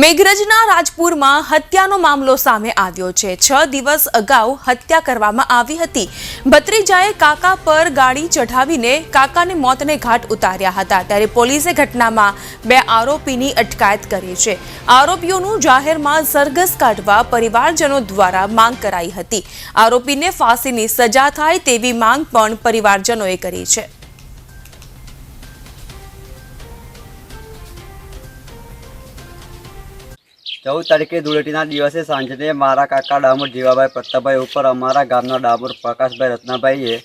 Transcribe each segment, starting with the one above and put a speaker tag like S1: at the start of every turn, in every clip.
S1: મેઘરજના રાજપુરમાં હત્યાનો મામલો સામે આવ્યો છે. છ દિવસ અગાઉ હત્યા કરવામાં આવી હતી. ભત્રીજાએ કાકા પર ગાડી ચઢાવીને કાકાને મોતને ઘાટ ઉતાર્યા હતા. ત્યારે પોલીસે ઘટનામાં બે આરોપીની અટકાયત કરી છે. આરોપીઓનું જાહેરમાં સરઘસ કાઢવા પરિવારજનો દ્વારા માંગ કરાઈ હતી. આરોપીને ફાંસીની સજા થાય તેવી માંગ પણ પરિવારજનોએ કરી છે.
S2: ચૌદ તારીખે ધૂળેટીના દિવસે સાંજે મારા કાકા ડામોર જીવાભાઈ પ્રતાપભાઈ ઉપર અમારા ગામના ડામોર પ્રકાશભાઈ રત્નાભાઈએ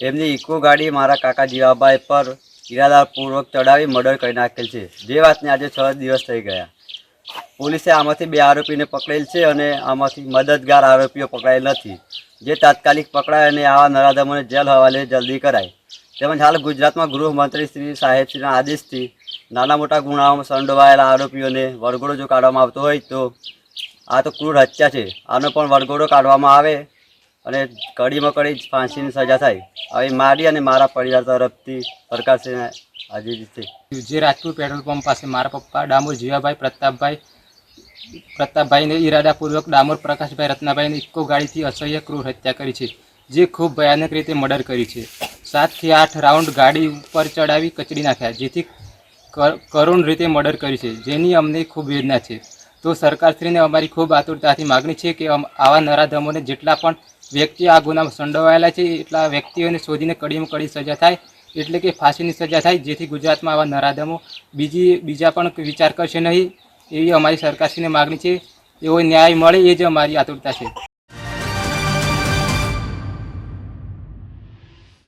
S2: એમની ઇકો ગાડી મારા કાકા જીવાભાઈ પર ઇરાદાપૂર્વક ચડાવી મર્ડર કરી નાખેલ છે. જે વાતને આજે છ દિવસ થઈ ગયા. પોલીસે આમાંથી બે આરોપીને પકડેલ છે અને આમાંથી મદદગાર આરોપીઓ પકડાયેલ નથી. જે તાત્કાલિક પકડાય અને આવા નરાધમોને જેલ હવાલે જલ્દી કરાય. તેમજ હાલ ગુજરાતમાં ગૃહમંત્રી શ્રી સાહેબશ્રીના આદેશથી નાના મોટા ગુનાઓમાં સંડોવાયેલા આરોપીઓને વરઘોડો જો કાઢવામાં આવતો હોય તો આ તો ક્રૂર હત્યા છે. આનો પણ વરઘોડો કાઢવામાં આવે અને કડીમાં કડી ફાંસીની સજા થાય. આવી મારી અને મારા પરિવાર તરફથી સરકારશ્રીને આજે છે.
S3: જે રાજપુર પેટ્રોલ પંપ પાસે મારા પપ્પા ડામોર જીવાભાઈ પ્રતાપભાઈ, પ્રતાપભાઈને ઈરાદાપૂર્વક ડામોર પ્રકાશભાઈ રત્નાભાઈને ઇકો ગાડીથી અસહ્ય ક્રૂર હત્યા કરી છે, જે ખૂબ ભયાનક રીતે મર્ડર કરી છે. સાતથી આઠ રાઉન્ડ ગાડી ઉપર ચડાવી કચડી નાખ્યા, જેથી કરુણ રીતે મર્ડર કરી છે, જેની અમને ખૂબ વેદના છે. તો સરકારશ્રીને અમારી ખૂબ આતુરતાથી માગણી છે કે આવા નરાધમોને જેટલા પણ વ્યક્તિ આ ગુનામાં સંડોવાયેલા છે, એટલા વ્યક્તિઓને શોધીને કડીમાં કડી સજા થાય, એટલે કે ફાંસીની સજા થાય, જેથી ગુજરાતમાં આવા નરાધમો બીજી, બીજા પણ વિચાર કરશે નહીં, એવી અમારી સરકારશ્રીને માગણી છે. એવો ન્યાય મળે એ જ અમારી આતુરતા છે.